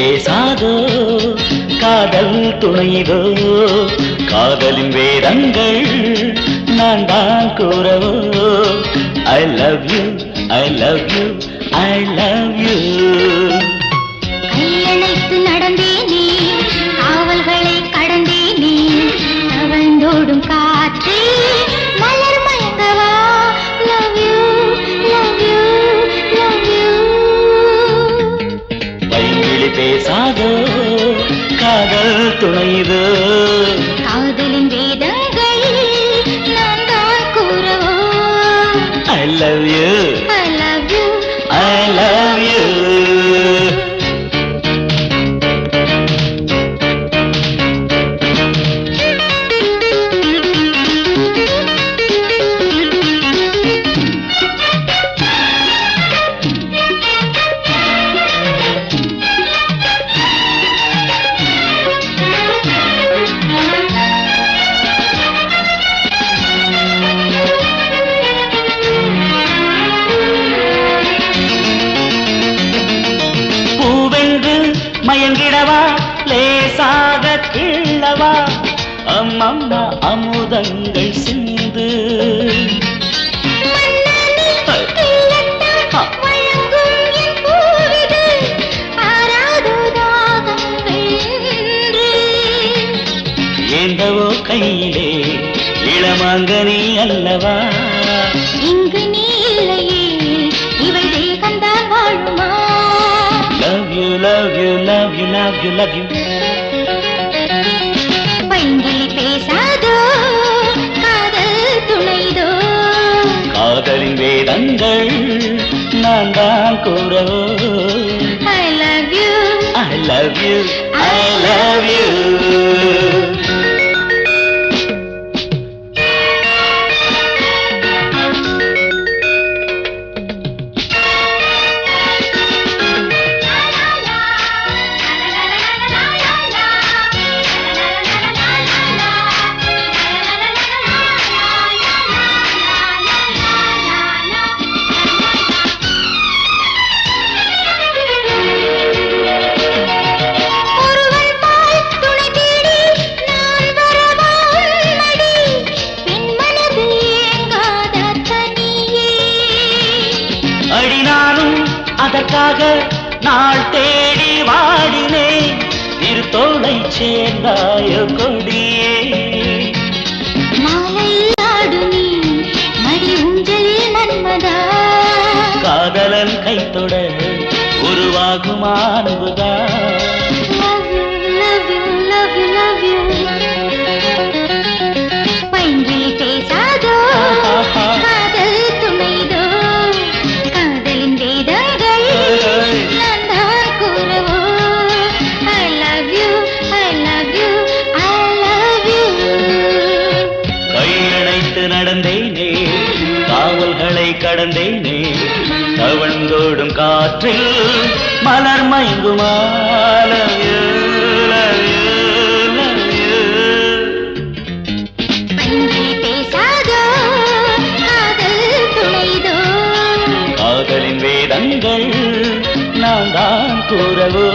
பேசாதோ காதல் துணைதோ காதலின் வேதங்கள் நான் தான் கூறவோ. I love you I love you I love you பேசாதோ காதல் துணைதோ காதலின் வேதங்கள் நான் தான் கூறவோ I love you I love you I love you மயங்கிடவா? லேசாக கிள்ளவா? அம்மம்மா அமுதங்கள் சிந்து. ஏந்தவோ கையிலே இளமாங்கனி அல்லவா? இங்கு நீ இல்லையே இவள் தேகந்தான் வாழுமா? Love you love you love you love you பைங்கிளி பேசாதோ காதல் துணைதோ? காதலின் வேதங்கள் நான் தான் கூறவோ I love you I love you I love you அடினாலும் அதற்காக நாள் தேடி வாடினேன் இரு தோளை சேர்ந்தாய கொடியே. காதலன் கைத்தொட உருவாகும் அன்புதா தொடும் காற்றில் மலர் துணைதோ காதலின் வேதங்கள் நான் தான் கூறவோ.